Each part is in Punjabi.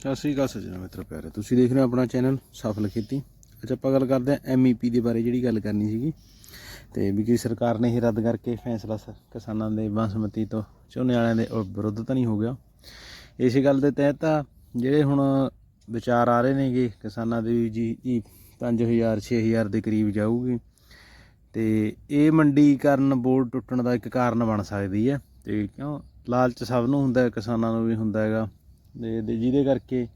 ਸਤਿ ਸ਼੍ਰੀ ਅਕਾਲ ਸੱਜਣਾ, ਮਿੱਤਰ, ਪਿਆਰੇ। ਤੁਸੀਂ ਦੇਖ ਰਹੇ ਹੋ ਆਪਣਾ ਚੈਨਲ ਸਫਲ ਖੇਤੀ। ਅੱਜ ਆਪਾਂ ਗੱਲ ਕਰਦੇ ਹਾਂ ਐਮਈਪੀ ਦੇ ਬਾਰੇ, ਜਿਹੜੀ ਗੱਲ ਕਰਨੀ ਸੀਗੀ। ਤੇ ਵੀ ਕੀ ਸਰਕਾਰ ਨੇ ਇਹ ਰੱਦ ਕਰਕੇ ਫੈਸਲਾ ਸ- ਕਿਸਾਨਾਂ ਦੇ ਬਾਸਮਤੀ ਤੋਂ ਝੋਨੇ ਵਾਲਿਆਂ ਦੇ ਵਿਰੁੱਧ ਤਾਂ ਨਹੀਂ ਹੋ ਗਿਆ। ਇਸੇ ਗੱਲ ਦੇ ਤਹਿਤ ਆ, ਜਿਹੜੇ ਹੁਣ ਵਿਚਾਰ ਆ ਰਹੇ ਨੇਗੇ, ਕਿਸਾਨਾਂ ਦੇ ਵੀ ਜੀ ਜੀ 5000 6000 ਦੇ ਕਰੀਬ ਜਾਊਗੀ। ਤੇ ਇਹ ਮੰਡੀਕਰਨ ਬੋਰਡ ਟੁੱਟਣ ਦਾ ਇੱਕ ਕਾਰਨ ਬਣ ਸਕਦੀ ਹੈ। ਤੇ ਕਿਉਂ? ਲਾਲਚ ਸਭ ਨੂੰ ਹੁੰਦਾ, ਕਿਸਾਨਾਂ ਨੂੰ ਵੀ ਹੁੰਦਾ ਹੈਗਾ। ਤੇ ਜਿਹਦੇ ਕਰਕੇ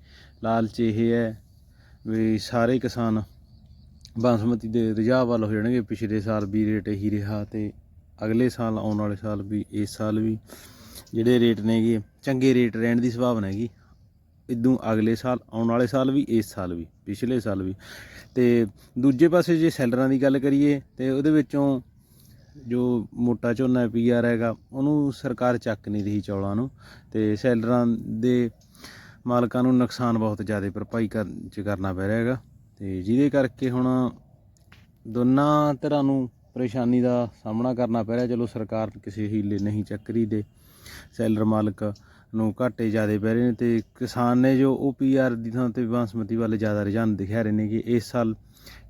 ਲਾਲਚ ਇਹ ਹੈ ਵੀ ਸਾਰੇ ਕਿਸਾਨ ਬਾਸਮਤੀ ਦੇ ਰੁਝਾਅ ਵੱਲ ਹੋ ਜਾਣਗੇ। ਪਿਛਲੇ ਸਾਲ ਵੀ ਰੇਟ ਇਹੀ ਰਿਹਾ ਤੇ ਅਗਲੇ ਸਾਲ ਆਉਣ ਵਾਲੇ ਸਾਲ ਵੀ, ਇਸ ਸਾਲ ਵੀ ਜਿਹੜੇ ਰੇਟ ਨੇਗੇ, ਚੰਗੇ ਰੇਟ ਰਹਿਣ ਦੀ ਸੰਭਾਵਨਾ ਹੈਗੀ। ਇਦੋਂ ਅਗਲੇ ਸਾਲ, ਆਉਣ ਵਾਲੇ ਸਾਲ ਵੀ, ਇਸ ਸਾਲ ਵੀ, ਪਿਛਲੇ ਸਾਲ ਵੀ। ਤੇ ਦੂਜੇ ਪਾਸੇ ਜੇ ਸੈਲਰਾਂ ਦੀ ਗੱਲ ਕਰੀਏ, ਤੇ ਉਹਦੇ ਵਿੱਚੋਂ ਜੋ ਮੋਟਾ ਝੋਨਾ ਪੀਆਰ ਹੈਗਾ, ਉਹਨੂੰ ਸਰਕਾਰ ਚੱਕ ਨਹੀਂ ਰਹੀ ਚੌਲਾਂ ਨੂੰ। ਤੇ ਸੈਲਰਾਂ ਦੇ ਮਾਲਕਾਂ ਨੂੰ ਨੁਕਸਾਨ ਬਹੁਤ ਜ਼ਿਆਦਾ ਭਰਪਾਈ ਕਰ, ਚ ਕਰਨਾ ਪੈ ਰਿਹਾ ਹੈਗਾ। ਤੇ ਜਿਹਦੇ ਕਰਕੇ ਹੁਣ ਦੋਨਾਂ ਤਰ੍ਹਾਂ ਨੂੰ ਪਰੇਸ਼ਾਨੀ ਦਾ ਸਾਹਮਣਾ ਕਰਨਾ ਪੈ ਰਿਹਾ। ਚਲੋ ਸਰਕਾਰ ਕਿਸੇ ਹੀਲੇ ਨਹੀਂ ਚੱਕਰੀ ਦੇ ਸੈਲਰ ਮਾਲਕ ਨੂੰ ਘਾਟੇ ਜ਼ਿਆਦਾ ਪੈ ਰਹੇ ਨੇ ਤੇ ਕਿਸਾਨ ਨੇ ਜੋ ਉਹ ਪੀਆਰ ਦੀ ਥਾਂ ਤੇ ਬਾਸਮਤੀ ਵੱਲ ਜ਼ਿਆਦਾ ਰੁਝਾਨ ਦਿਖਾ ਰਹੇ ਨੇ ਕਿ ਇਸ ਸਾਲ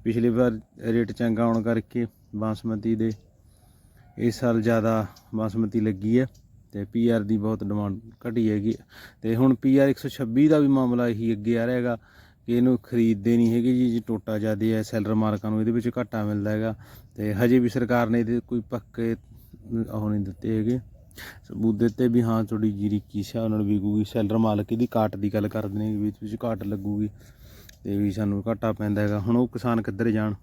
ਪਿਛਲੀ ਵਾਰ ਰੇਟ ਚੰਗਾ ਆਉਣ ਕਰਕੇ ਬਾਸਮਤੀ ਦੇ, ਇਸ ਸਾਲ ਜ਼ਿਆਦਾ ਬਾਸਮਤੀ ਲੱਗੀ ਹੈ। ਤੇ ਪੀਆਰ ਦੀ ਬਹੁਤ ਡਿਮਾਂਡ ਘਟੀ ਹੈਗੀ ਤੇ ਹੁਣ ਪੀਆਰ 126 ਦਾ ਵੀ ਮਾਮਲਾ ਇਹੀ ਅੱਗੇ ਆ ਰਿਹਾ ਹੈਗਾ ਕਿ ਇਹਨੂੰ ਖਰੀਦਦੇ ਨਹੀਂ ਹੈਗੇ ਜੀ, ਜੇ ਟੋਟਾ ਜ਼ਿਆਦੇ ਹੈ ਸੈਲਰ ਮਾਲਕਾਂ ਨੂੰ ਇਹਦੇ ਵਿੱਚ ਘਾਟਾ ਮਿਲਦਾ ਹੈਗਾ। ਤੇ ਹਜੇ ਵੀ ਸਰਕਾਰ ਨੇ ਇਹਦੇ ਕੋਈ ਪੱਕੇ ਉਹ ਨਹੀਂ ਦਿੱਤੇ ਹੈਗੇ। ਸਬੂਤ ਦਿੱਤੇ ਵੀ ਹਾਂ ਤੁਹਾਡੀ ਜੀਰੀ ਕੀ ਹਿਸਾਬ ਨਾਲ ਵਿਕੂਗੀ ਸੈਲਰ ਮਾਲਕ ਇਹਦੀ ਕਾਟ ਦੀ ਗੱਲ ਕਰਦੇ ਨੇ ਵੀ ਵਿੱਚ ਵਿੱਚ ਕਾਟ ਲੱਗੂਗੀ ਤੇ ਵੀ ਸਾਨੂੰ ਘਾਟਾ ਪੈਂਦਾ ਹੈਗਾ। ਹੁਣ ਉਹ ਕਿਸਾਨ ਕਿੱਧਰ ਜਾਣ?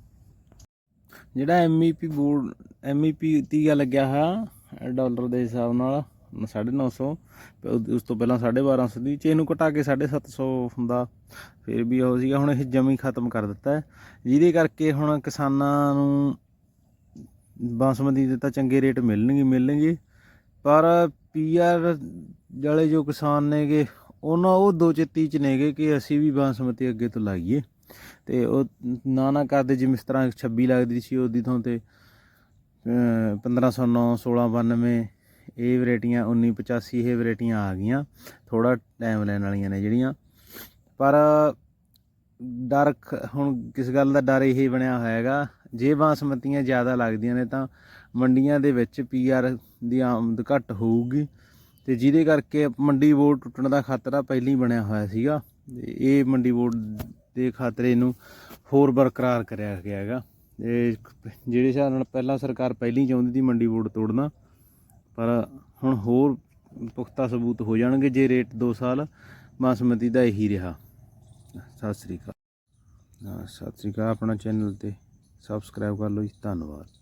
ਜਿਹੜਾ ਐਮਈਪੀ ਬੋਰਡ ਐਮਈਪੀ ਦੀ ਗੱਲ ਲੱਗਿਆ ਹੈ ਡਾਲਰ ਦੇ ਹਿਸਾਬ ਨਾਲ। 950 ਉਸ ਤੋਂ ਪਹਿਲਾਂ 1250 ਦੀ ਚੇ ਨੂੰ ਘਟਾ ਕੇ 750 ਹੁੰਦਾ। ਫਿਰ ਵੀ ਉਹ ਸੀਗਾ, ਹੁਣ ਇਹ ਜਮੀ ਖਤਮ ਕਰ ਦਿੱਤਾ ਜਿਹਦੇ ਕਰਕੇ ਹੁਣ ਕਿਸਾਨਾਂ ਨੂੰ ਬਾਸਮਤੀ ਦੇ ਤਾਂ ਚੰਗੇ ਰੇਟ ਮਿਲਣਗੇ ਮਿਲਣਗੇ, ਪਰ ਪੀਆਰ ਵਾਲੇ ਜੋ ਕਿਸਾਨ ਨੇਗੇ, ਉਹਨਾਂ ਉਹ ਦੋ ਚਿੱਤੀ ਚ ਨੇਗੇ ਕਿ ਅਸੀਂ ਵੀ ਬਾਸਮਤੀ ਅੱਗੇ ਤੋਂ ਲਾਈਏ। ਤੇ ਉਹ ਨਾ ਨਾ ਕਰਦੇ ਜਿਵੇਂ ਇਸ ਤਰ੍ਹਾਂ 26 ਲੱਗਦੀ ਸੀ ਉਹਦੀ ਥਾਂ ਤੇ, ਅਹ 1509 1692 ਇਹ ਵੈਰਾਈਟੀਆਂ 1985 ਇਹ ਵੈਰਾਈਟੀਆਂ ਆ ਗਈਆਂ। ਥੋੜਾ ਟਾਈਮ ਲੈਣ ਵਾਲੀਆਂ ਨੇ ਜਿਹੜੀਆਂ। ਪਰ ਡਰ ਖ- ਹੁਣ ਕਿਸ ਗੱਲ ਦਾ ਡਰ ਇਹ ਬਣਿਆ ਹੋਇਆ ਹੈਗਾ, ਜੇ ਬਾਸਮਤੀਆਂ ਜ਼ਿਆਦਾ ਲੱਗਦੀਆਂ ਨੇ ਤਾਂ ਮੰਡੀਆਂ ਦੇ ਵਿੱਚ ਪੀਆਰ ਦੀ ਆਮਦ ਘੱਟ ਹੋਊਗੀ। ਤੇ ਜਿਹਦੇ ਕਰਕੇ ਮੰਡੀ ਬੋਰਡ ਟੁੱਟਣ ਦਾ ਖਤਰਾ ਪਹਿਲਾਂ ਹੀ ਬਣਿਆ ਹੋਇਆ ਸੀਗਾ। ਇਹ ਮੰਡੀ ਬੋਰਡ ਦੇ ਖਤਰੇ ਨੂੰ ਹੋਰ ਬਰਕਰਾਰ ਕਰਿਆ ਗਿਆ ਹੈਗਾ। ਇਹ ਜਿਹੜੇ ਹਿਸਾਬ ਨਾਲ ਪਹਿਲਾਂ ਸਰਕਾਰ ਪਹਿਲਾਂ ਹੀ ਚਾਹੁੰਦੀ ਸੀ ਮੰਡੀ ਬੋਰਡ ਤੋੜਨਾ ਪਰ ਹੁਣ ਹੋਰ ਪੁਖਤਾ ਸਬੂਤ ਹੋ ਜਾਣਗੇ ਜੇ ਰੇਟ 2 ਸਾਲ ਬਾਸਮਤੀ ਦਾ ਇਹੀ ਰਿਹਾ। ਸਤਿ ਸ੍ਰੀ ਅਕਾਲ। ਸਤਿ ਸ੍ਰੀ ਅਕਾਲ। ਆਪਣਾ ਚੈਨਲ ਤੇ ਸਬਸਕ੍ਰਾਈਬ ਕਰ ਲਓ ਜੀ। ਧੰਨਵਾਦ।